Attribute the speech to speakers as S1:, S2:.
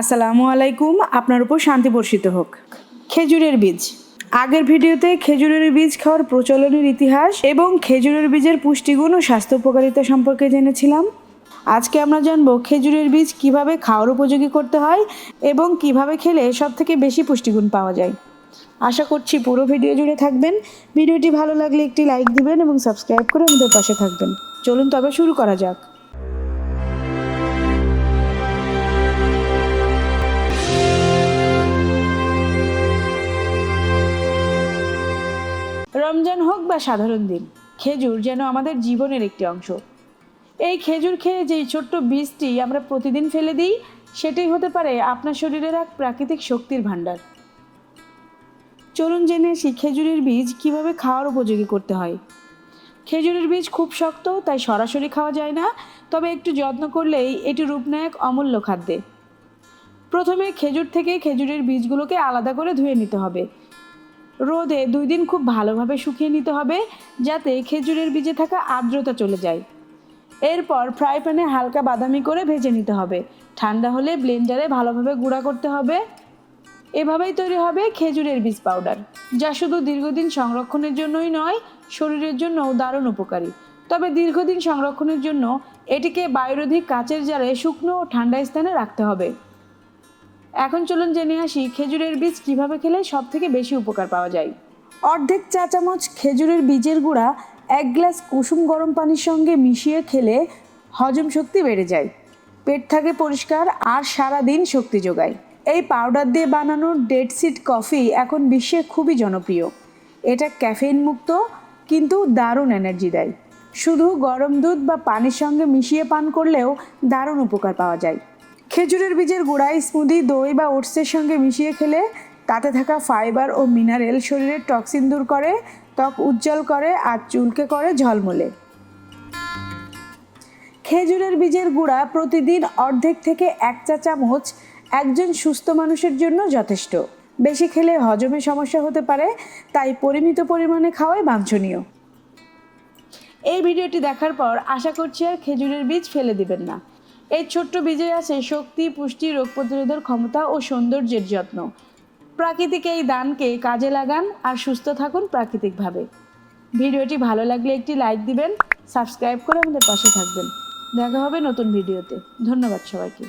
S1: আসসালামু আলাইকুম, আপনার উপর শান্তি বর্ষিত হোক। খেজুরের বীজ। আগের ভিডিওতে খেজুরের বীজ খাওয়ার প্রচলনের ইতিহাস এবং খেজুরের বীজের পুষ্টিগুণ ও স্বাস্থ্য উপকারিতা সম্পর্কে জেনেছিলাম। আজকে আমরা জানব খেজুরের বীজ কীভাবে খাওয়ার উপযোগী করতে হয় এবং কীভাবে খেলে সব থেকে বেশি পুষ্টিগুণ পাওয়া যায়। আশা করছি পুরো ভিডিও জুড়ে থাকবেন। ভিডিওটি ভালো লাগলে একটি লাইক দিবেন এবং সাবস্ক্রাইব করে আমাদের পাশে থাকবেন। চলুন তবে শুরু করা যাক। রমজান হোক বা সাধারণ দিন, খেজুর যেন আমাদের জীবনের একটি অংশ। এই খেজুর খেয়ে যেই ছোট্ট বীজটি আমরা প্রতিদিন ফেলে দিই, সেটাই হতে পারে আপনার শরীরের এক প্রাকৃতিক শক্তির ভাণ্ডার। চলুন জেনে আসি খেজুরের বীজ কীভাবে খাওয়ার উপযোগী করতে হয়। খেজুরের বীজ খুব শক্ত, তাই সরাসরি খাওয়া যায় না, তবে একটু যত্ন করলেই এটি রূপনায়ক অমূল্য খাদ্যে। প্রথমে খেজুর থেকে খেজুরের বীজগুলোকে আলাদা করে ধুয়ে নিতে হবে। রোদে দুই দিন খুব ভালোভাবে শুকিয়ে নিতে হবে যাতে খেজুরের বীজে থাকা আর্দ্রতা চলে যায়। এরপর ফ্রাই প্যানে হালকা বাদামি করে ভেজে নিতে হবে। ঠান্ডা হলে ব্লেন্ডারে ভালোভাবে গুঁড়া করতে হবে। এভাবেই তৈরি হবে খেজুরের বীজ পাউডার, যা শুধু দীর্ঘদিন সংরক্ষণের জন্যই নয়, শরীরের জন্যও দারুণ উপকারী। তবে দীর্ঘদিন সংরক্ষণের জন্য এটিকে বায়ুরোধী কাচের জারে শুকনো ও ঠান্ডা স্থানে রাখতে হবে। এখন চলুন জেনে আসি, খেজুরের বীজ কীভাবে খেলে সব থেকে বেশি উপকার পাওয়া যায়? অর্ধেক চা চামচ খেজুরের বীজের গুঁড়া, এক গ্লাস কুসুম গরম পানির সঙ্গে মিশিয়ে খেলে হজম শক্তি বেড়ে যায়। পেট থাকে পরিষ্কার আর সারা দিন শক্তি যোগায়। এই পাউডার দিয়ে বানানো ডেড সিড কফি এখন বিশ্বে খুবই জনপ্রিয়। এটা ক্যাফেইন মুক্ত, কিন্তু দারুণ এনার্জি দেয়। শুধু গরম দুধ বা পানির সঙ্গে মিশিয়ে পান করলেও দারুণ উপকার পাওয়া যায়। খেজুরের বীজের গুঁড়ায় স্মুদি, দই বা ওটসের সঙ্গে মিশিয়ে খেলে তাতে থাকা ফাইবার ও মিনারেল শরীরের টক্সিন দূর করে, ত্বক উজ্জ্বল করে আর চুলকে করে ঝলমলে। খেজুরের বীজের গুঁড়া প্রতিদিন অর্ধেক থেকে এক চা চামচ একজন সুস্থ মানুষের জন্য যথেষ্ট। বেশি খেলে হজমে সমস্যা হতে পারে, তাই পরিমিত পরিমাণে খাওয়াই বাঞ্ছনীয়। এই ভিডিওটি দেখার পর আশা করছি আর খেজুরের বীজ ফেলে দিবেন না। এই ছোট্ট বীজে আছে শক্তি, পুষ্টি, রোগ প্রতিরোধের ক্ষমতা ও সৌন্দর্যের যত্ন। প্রাকৃতিক এই দানকে কাজে লাগান আর সুস্থ থাকুন প্রাকৃতিকভাবে। ভিডিওটি ভালো লাগলে একটি লাইক দিবেন, সাবস্ক্রাইব করে আমাদের পাশে থাকবেন। দেখা হবে নতুন ভিডিওতে। ধন্যবাদ সবাইকে।